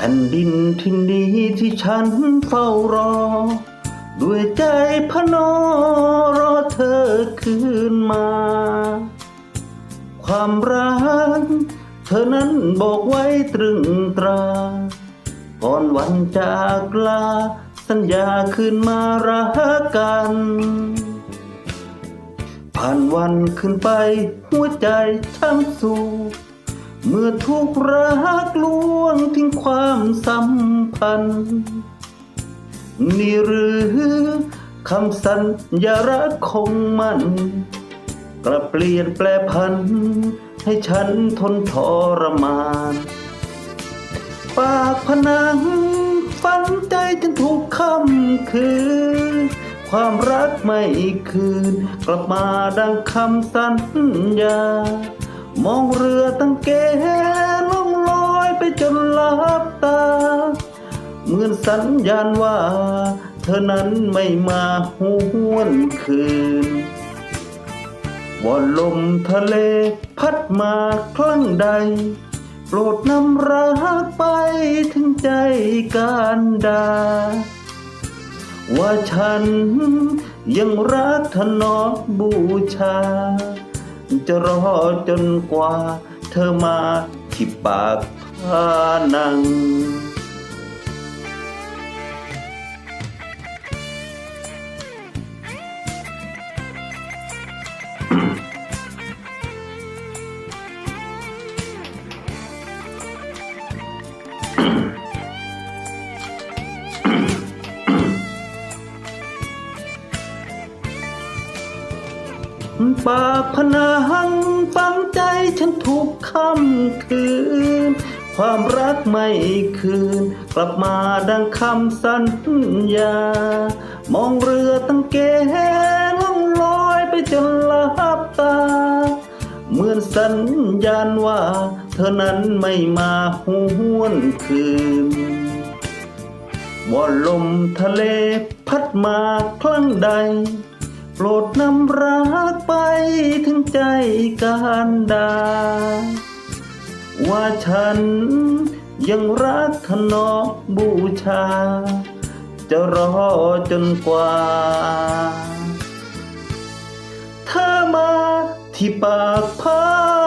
แผ่นดินที่นี้ที่ฉันเฝ้ารอ ด้วยใจพนอรอเธอคืนมา ความรักเธอนั้นบอกไว้ตรึงตรา ก่อนวันจากลา สัญญาคืนมารักกัน ผ่านวันขึ้นไปหัวใจช่างสู้เมื่อทุกรักลวงทิ้ สัมพันธ์นี่หรือคำสัญญารักคงมัน กลับเปลี่ยนแปลพัน ให้ฉันทนทรมาน ปากพนังฝังใจจนถูกคำคืน ความรักไม่คืน กลับมาดังคำสัญญามองเรือตั้งแก สัญญาณว่า เธอนั้นไม่มาหวนคืนว่าลมทะเลพัดมาครั้งใด โปรดนำรักไปถึงใจการดา ว่าฉันยังรักถนอมบูชา จะรอจนกว่าเธอมาที่ปากพานัง ปากพนังฝังใจฉันถูกคำคืน ความรักไม่คืน กลับมาดังคำสัญญา มองเรือตั้งแกล่องลอยไปจนลับตา เหมือนสัญญาณว่า เธอนั้นไม่มาหวนคืนว่าลมทะเลพัดมาครั้งใด โปรดนำรักไปถึงใจการดา ว่าฉันยังรักถนอมบูชา จะรอจนกว่า เธอมาที่ปากพา